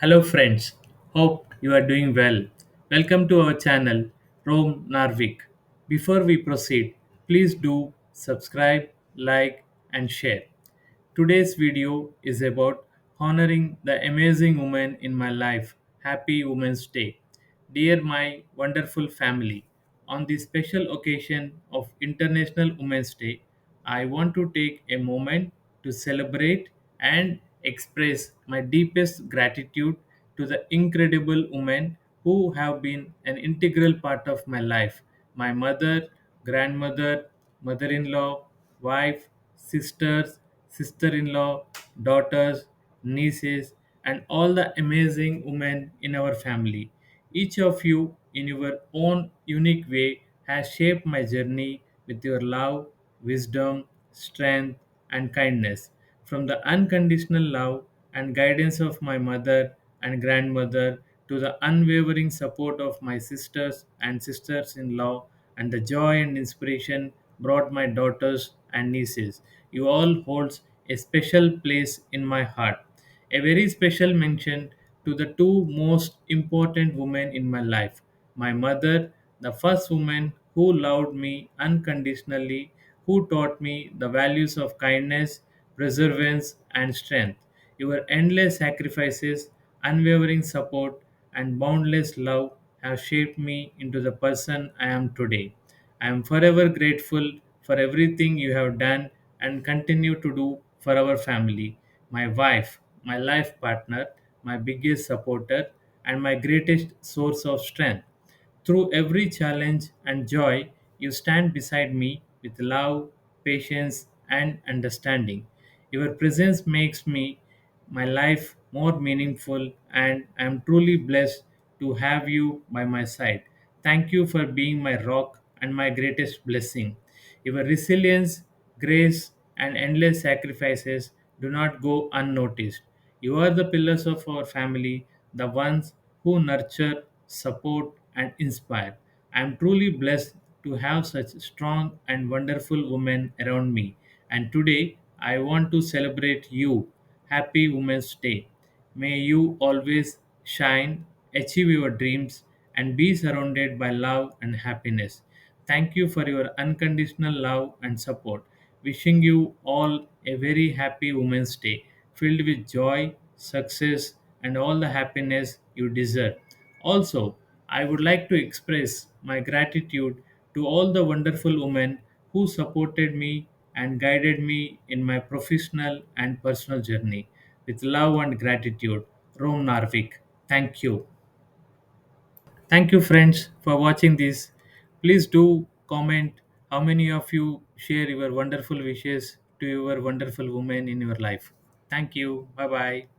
Hello, friends. Hope you are doing well. Welcome to our channel, Rome Narvik. Before we proceed, please do subscribe, like, and share. Today's video is about honoring the amazing woman in my life. Happy Women's Day. Dear my wonderful family, on this special occasion of International Women's Day, I want to take a moment to celebrate and express my deepest gratitude to the incredible women who have been an integral part of my life my mother, grandmother, mother in law, wife, sisters, sister in law, daughters, nieces, and all the amazing women in our family. Each of you, in your own unique way, has shaped my journey with your love, wisdom, strength, and kindness. From the unconditional love and guidance of my mother and grandmother to the unwavering support of my sisters and sisters in law, and the joy and inspiration brought my daughters and nieces. You all holds a special place in my heart. A very special mention to the two most important women in my life. My mother, the first woman who loved me unconditionally, who taught me the values of kindness, perseverance, and strength. Your endless sacrifices, unwavering support, and boundless love have shaped me into the person I am today. I am forever grateful for everything you have done and continue to do for our family. My wife, my life partner, my biggest supporter, and my greatest source of strength. Through every challenge and joy, you stand beside me with love, patience, and understanding. Your presence makes me my life more meaningful, and I am truly blessed to have you by my side. Thank you for being my rock and my greatest blessing. Your resilience, grace, and endless sacrifices do not go unnoticed. You are the pillars of our family, the ones who nurture, support, and inspire. I am truly blessed to have such strong and wonderful women around me. And today, I want to celebrate you. Happy Women's Day. May you always shine, achieve your dreams, and be surrounded by love and happiness. Thank you for your unconditional love and support. Wishing you all a very happy Women's Day, filled with joy, success, and all the happiness you deserve. Also, I would like to express my gratitude to all the wonderful women who supported me and guided me in my professional and personal journey. With love and gratitude, Rom Narvik. Thank you. Thank you, friends, for watching this. Please do comment how many of you share your wonderful wishes to your wonderful woman in your life. Thank you. Bye bye.